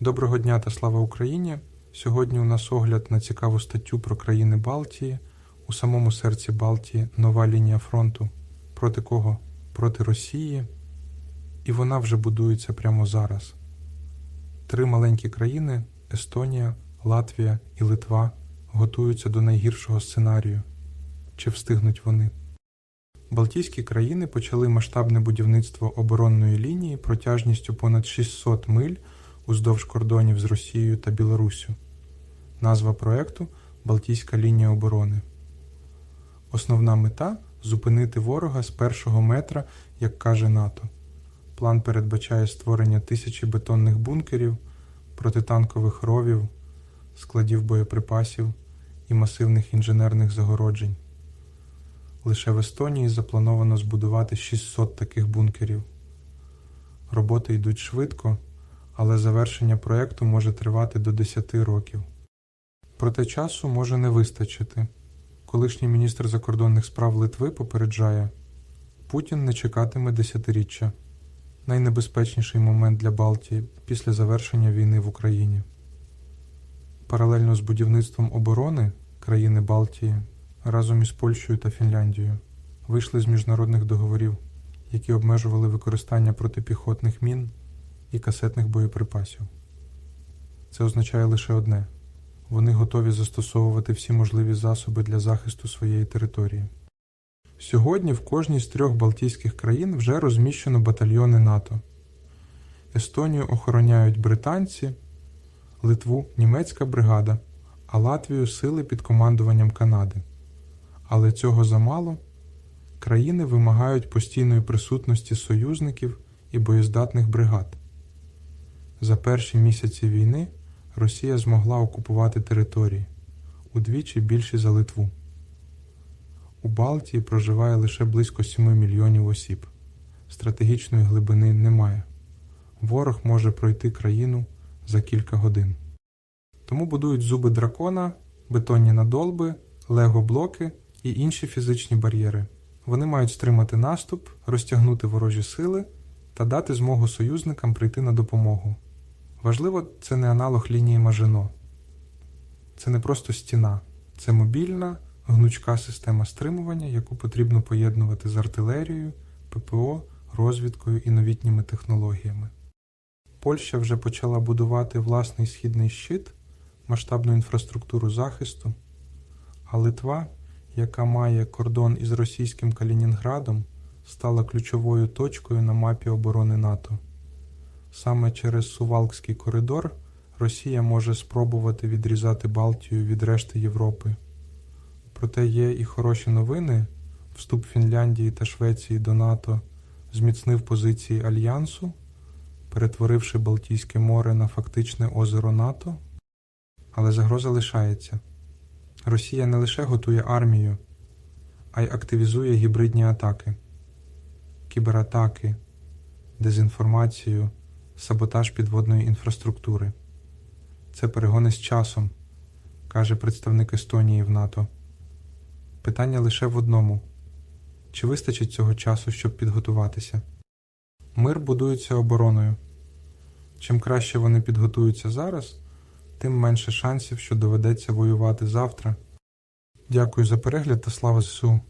Доброго дня та слава Україні! Сьогодні у нас огляд на цікаву статтю про країни Балтії. У самому серці Балтії нова лінія фронту. Проти кого? Проти Росії. І вона вже будується прямо зараз. Три маленькі країни Естонія, Латвія і Литва готуються до найгіршого сценарію. Чи встигнуть вони? Балтійські країни почали масштабне будівництво оборонної лінії протяжністю понад 600 миль уздовж кордонів з Росією та Білоруссю. Назва проекту Балтійська лінія оборони. Основна мета зупинити ворога з першого метра, як каже НАТО. План передбачає створення тисячі бетонних бункерів, протитанкових ровів, складів боєприпасів і масивних інженерних загороджень. Лише в Естонії заплановано збудувати 600 таких бункерів. Роботи йдуть швидко, але завершення проекту може тривати до 10 років. Проте часу може не вистачити. Колишній міністр закордонних справ Литви попереджає Путін не чекатиме десятиріччя. Найнебезпечніший момент для Балтії після завершення війни в Україні. Паралельно з будівництвом оборони країни Балтії разом із Польщею та Фінляндією вийшли з міжнародних договорів, які обмежували використання протипіхотних мін і касетних боєприпасів. Це означає лише одне вони готові застосовувати всі можливі засоби для захисту своєї території. Сьогодні в кожній з трьох Балтійських країн вже розміщено батальйони НАТО. Естонію охороняють британці, Литву німецька бригада, а Латвію сили під командуванням Канади. Але цього замало. Країни вимагають постійної присутності союзників і боєздатних бригад. За перші місяці війни Росія змогла окупувати території удвічі більші за Литву. У Балтії проживає лише близько 7 мільйонів осіб. Стратегічної глибини немає. Ворог може пройти країну за кілька годин. Тому будують зуби дракона, бетонні надолби, лего-блоки і інші фізичні бар'єри. Вони мають стримати наступ, розтягнути ворожі сили та дати змогу союзникам прийти на допомогу. Важливо, це не аналог лінії Мажино. Це не просто стіна, це мобільна, гнучка система стримування, яку потрібно поєднувати з артилерією, ППО, розвідкою і новітніми технологіями. Польща вже почала будувати власний східний щит, масштабну інфраструктуру захисту, а Литва, яка має кордон із російським Калінінградом, стала ключовою точкою на мапі оборони НАТО. Саме через Сувалкський коридор Росія може спробувати відрізати Балтію від решти Європи. Проте є і хороші новини. Вступ Фінляндії та Швеції до НАТО зміцнив позиції Альянсу, перетворивши Балтійське море на фактичне озеро НАТО. Але загроза лишається. Росія не лише готує армію, а й активізує гібридні атаки, кібератаки, дезінформацію, саботаж підводної інфраструктури. Це перегони з часом, каже представник Естонії в НАТО. Питання лише в одному: чи вистачить цього часу, щоб підготуватися? Мир будується обороною. Чим краще вони підготуються зараз, тим менше шансів, що доведеться воювати завтра. Дякую за перегляд та слава ЗСУ!